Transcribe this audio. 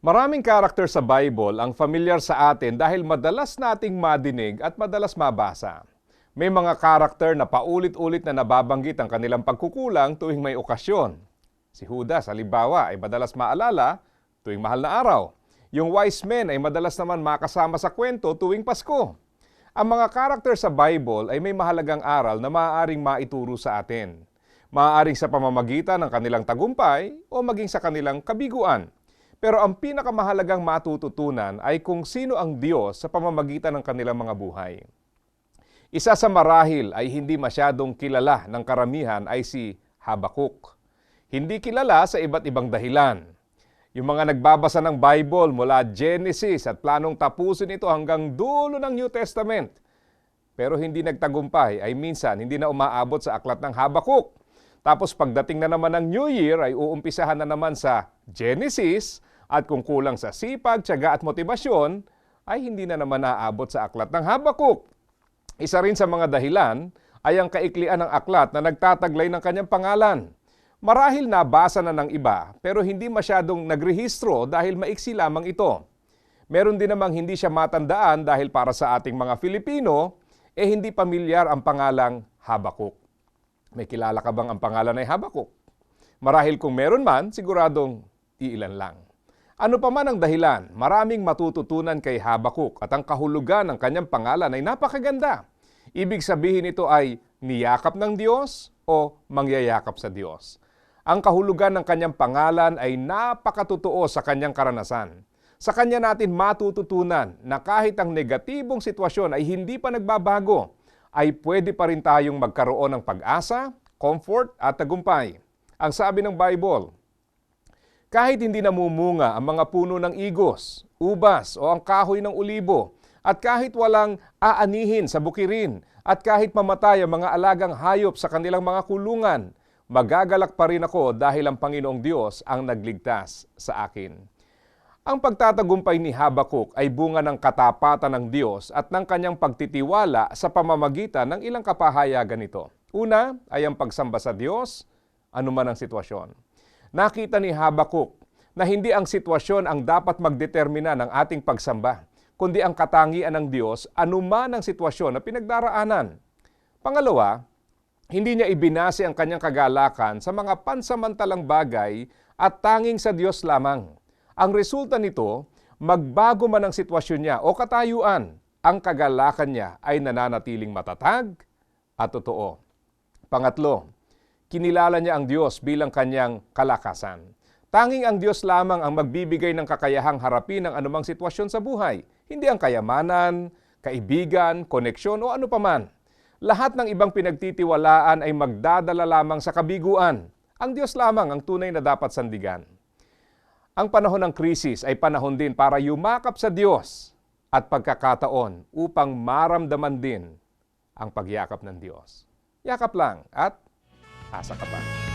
Maraming karakter sa Bible ang familiar sa atin dahil madalas nating madinig at madalas mabasa. May mga karakter na paulit-ulit na nababanggit ang kanilang pagkukulang tuwing may okasyon. Si Judas, halimbawa, ay madalas maalala tuwing mahal na araw. Yung wise men ay madalas naman makasama sa kwento tuwing Pasko. Ang mga karakter sa Bible ay may mahalagang aral na maaaring maituro sa atin. Maaaring sa pamamagitan ng kanilang tagumpay o maging sa kanilang kabiguan. Pero ang pinakamahalagang matututunan ay kung sino ang Diyos sa pamamagitan ng kanilang mga buhay. Isa sa marahil ay hindi masyadong kilala ng karamihan ay si Habakuk. Hindi kilala sa iba't ibang dahilan. Yung mga nagbabasa ng Bible mula Genesis at planong tapusin ito hanggang dulo ng New Testament. Pero hindi nagtagumpay ay minsan hindi na umaabot sa aklat ng Habakuk. Tapos pagdating na naman ng New Year ay uumpisahan na naman sa Genesis at kung kulang sa sipag, tiyaga at motibasyon, ay hindi na naman naaabot sa aklat ng Habakuk. Isa rin sa mga dahilan ay ang kaiklian ng aklat na nagtataglay ng kanyang pangalan. Marahil nabasa na ng iba pero hindi masyadong nagrehistro dahil maiksi lamang ito. Meron din namang hindi siya matandaan dahil para sa ating mga Filipino, eh hindi pamilyar ang pangalang Habakuk. May kilala ka bang ang pangalan ay Habakuk? Marahil kung meron man, siguradong iilan lang. Ano pa man ang dahilan, maraming matututunan kay Habakuk at ang kahulugan ng kanyang pangalan ay napakaganda. Ibig sabihin ito ay niyakap ng Diyos o mangyayakap sa Diyos. Ang kahulugan ng kanyang pangalan ay napakatotoo sa kanyang karanasan. Sa kanya natin matututunan na kahit ang negatibong sitwasyon ay hindi pa nagbabago, ay pwede pa rin tayong magkaroon ng pag-asa, comfort at tagumpay. Ang sabi ng Bible, kahit hindi namumunga ang mga puno ng igos, ubas o ang kahoy ng ulibo, at kahit walang aanihin sa bukirin, at kahit mamatay ang mga alagang hayop sa kanilang mga kulungan, magagalak pa rin ako dahil ang Panginoong Diyos ang nagligtas sa akin. Ang pagtatagumpay ni Habakuk ay bunga ng katapatan ng Diyos at ng kanyang pagtitiwala sa pamamagitan ng ilang kapahayagan nito. Una ay ang pagsamba sa Diyos, anuman ang sitwasyon. Nakita ni Habakuk na hindi ang sitwasyon ang dapat magdetermina ng ating pagsamba, kundi ang katangian ng Diyos anuman ang sitwasyon na pinagdaraanan. Pangalawa, hindi niya ibinase ang kanyang kagalakan sa mga pansamantalang bagay at tanging sa Diyos lamang. Ang resulta nito, magbago man ang sitwasyon niya o katayuan, ang kagalakan niya ay nananatiling matatag at totoo. Pangatlo, kinilala niya ang Diyos bilang kanyang kalakasan. Tanging ang Diyos lamang ang magbibigay ng kakayahang harapin ang anumang sitwasyon sa buhay, hindi ang kayamanan, kaibigan, koneksyon o ano paman. Lahat ng ibang pinagtitiwalaan ay magdadala lamang sa kabiguan. Ang Diyos lamang ang tunay na dapat sandigan. Ang panahon ng krisis ay panahon din para yumakap sa Diyos at pagkakataon upang maramdaman din ang pagyakap ng Diyos. Yakap lang at asa ka pa.